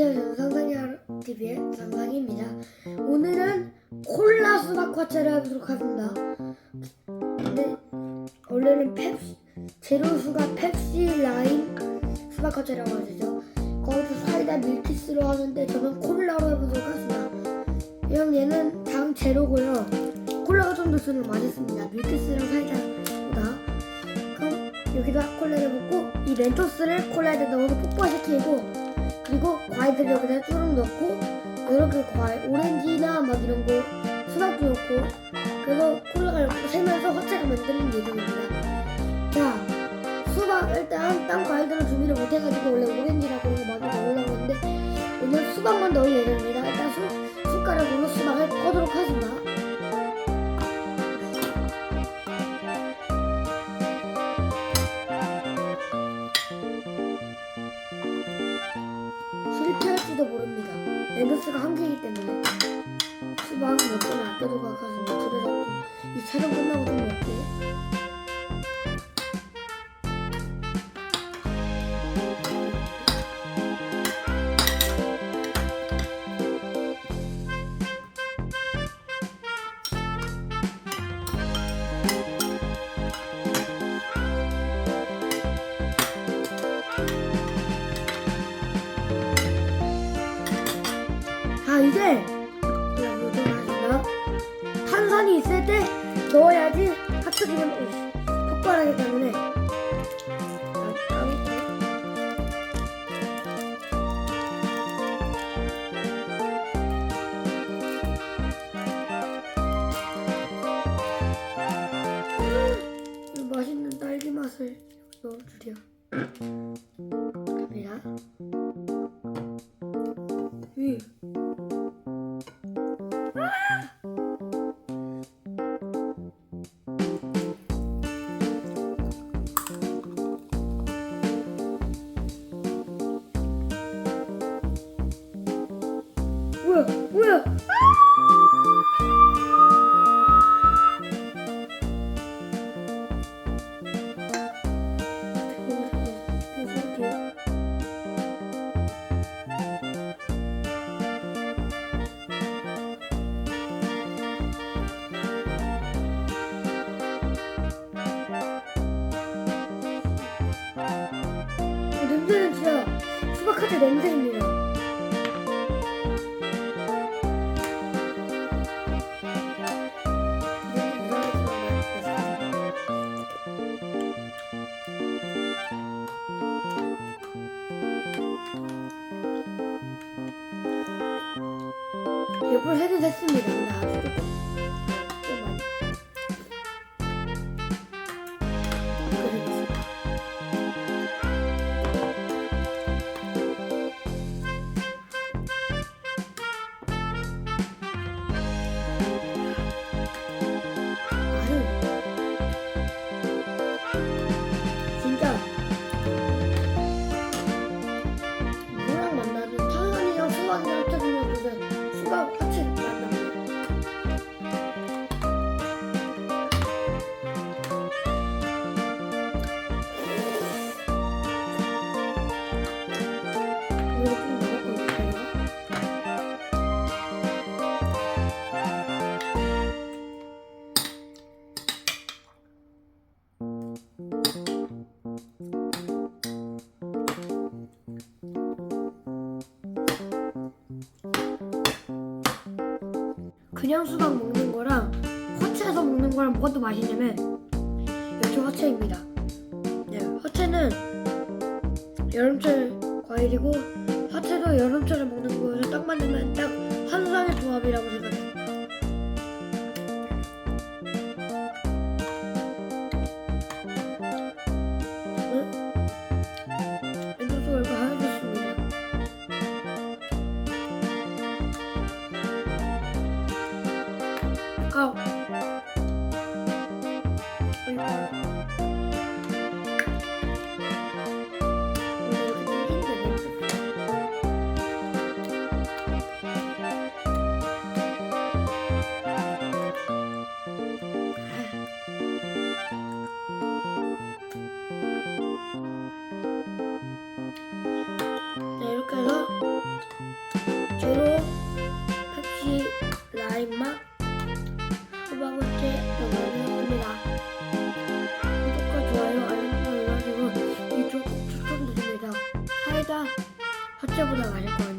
안녕하세요. 저는 상상이 TV의 상상입니다. 오늘은 콜라 수박 과자를 해보도록 하겠습니다. 근데 원래는 펩시 제로 수가 펩시 라임 수박 과자라고 하죠. 거기서 사이다 밀키스로 하는데 저는 콜라로 해보도록 하겠습니다. 이런 얘는 당 제로고요. 콜라가 좀 더 저는 맛있습니다. 밀키스랑 사이다보다. 그럼 여기다 콜라를 붓고 이 멘토스를 콜라에다 넣어서 폭발시키고 그리고 과일들 여기다 쭈룩 넣고 이렇게 과일 오렌지나 막 이런 거 수박도 넣고 그래서 콜라가 이렇게 세면서 화채가 만드는 예정입니다. 자 수박 일단 딴 과일들은 준비를 못해가지고 원래 오렌지라고 많이 넣으려고 했는데 오늘 수박만 넣을 예정입니다. 일단 수, 숟가락으로 수박을 꺼도록 하겠습니다. 실패할지도 모릅니다. 랜더스가 한 개이기 때문에 수박 몇 개는 아껴두고 가겠습니다. 그래서 이 촬영 끝나고 좀 먹고 자 이제 탄산이 있을 때 넣어야지 합쳐지면 오이씨, 폭발하기 때문에. 이 맛있는 딸기 맛을 넣어주려 갑니다. 뭐야 뭐야 수박카드 냄새입니다. 옆을 해도 됐습니다. 근데 아주 조 그냥 수박 먹는 거랑 화채에서 먹는 거랑 뭐가 더 맛있냐면 역시 화채입니다. 네, 화채는 여름철 과일이고 화채도 여름철에 먹는 거여서 딱 맞으면 딱 환상의 조합이라고 생각해요. 아. 네, 이 这不能玩这个。